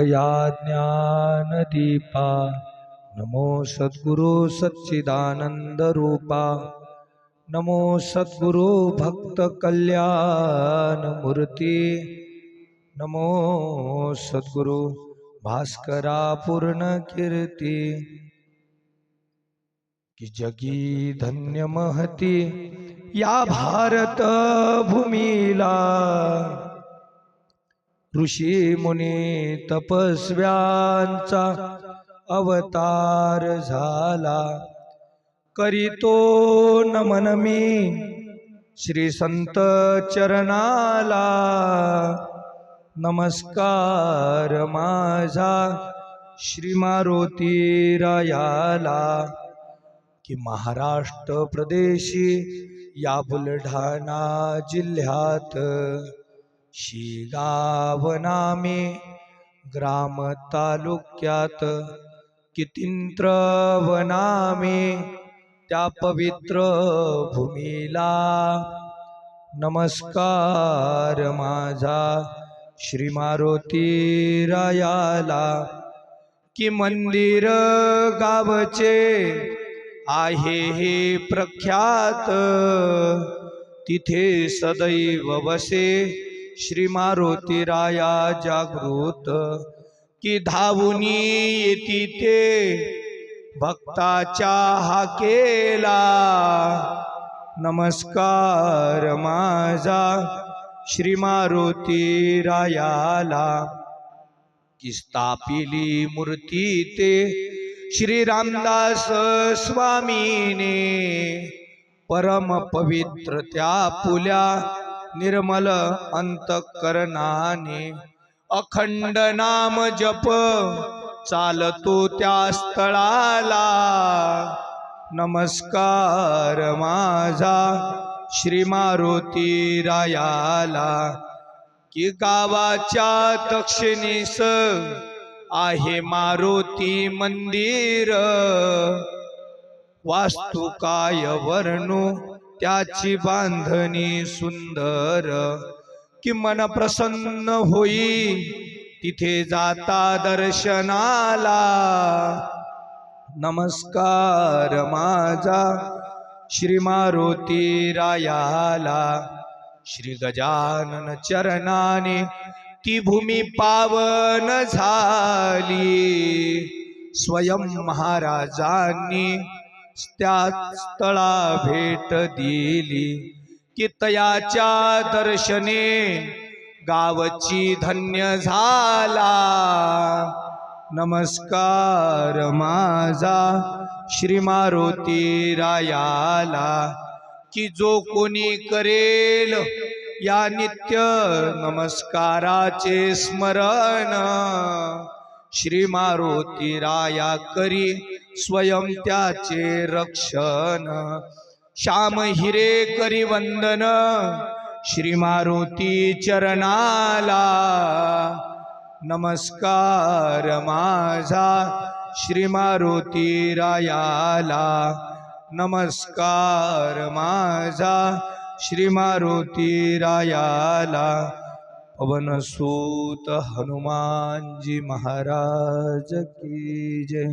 या ज्ञानदीपा नमो सद्गुरु सच्चिदानन्दरूपा। नमो सद्गुरु भक्तकल्याणमूर्ती। नमो सद्गुरु भास्करा पूर्णकीर्ती कि जगी धन्य महती या भारत भूमीला ऋषी मुनी तपस्व्यांचा अवतार झाला. करीतो नमन मी श्री संत चरणाला. नमस्कार माझा श्री मारुती रायाला. की महाराष्ट्र प्रदेशी या बुलढाणा जिल्ह्यात शिगाव नामे ग्राम तालुक्यात कितिंत्रवनामे त्या पवित्र भूमीला. नमस्कार माझा श्री मारुती रायाला की मंदिर गावचे आहे हे प्रख्यात. तिथे सदैव वसे श्री मारुती राया जागृत की धावुनी येती ते भक्ताच्या हाकेला. नमस्कार माझा श्री मारुती रायाला की स्थापिली मूर्ती ते श्री रामदास स्वामीने. परम पवित्र त्या पुल्या निर्मल अंतकरणाने. अखंड नाम जप चालतो त्या स्थळाला. नमस्कार माझा श्री मारुती रायाला. की गावाच्या दक्षिणेस आहे मारुती मंदिर. वास्तू काय वर्णू त्याची बांधणी सुंदर कि मन प्रसन्न होई तिथे जाता दर्शनाला. नमस्कार माझा श्री मारुती रायाला. श्री गजानन चरणाने ती भूमी पावन झाली. स्वयं महाराजांनी त्या स्थळा भेट दिली. की तयाच्या दर्शने गावची धन्य झाला. नमस्कार माझा श्री मारुती रायाला. की जो कोणी करेल या नित्य नमस्काराचे स्मरण. श्री मारुती राया करी स्वयं त्याचे रक्षण. श्याम हिरे करी वंदन श्री मारुती चरणाला. नमस्कार माझा श्री मारुती रायाला. नमस्कार माझा श्री मारुती रायाला. पवनसूत हनुमानजी महाराज की जय.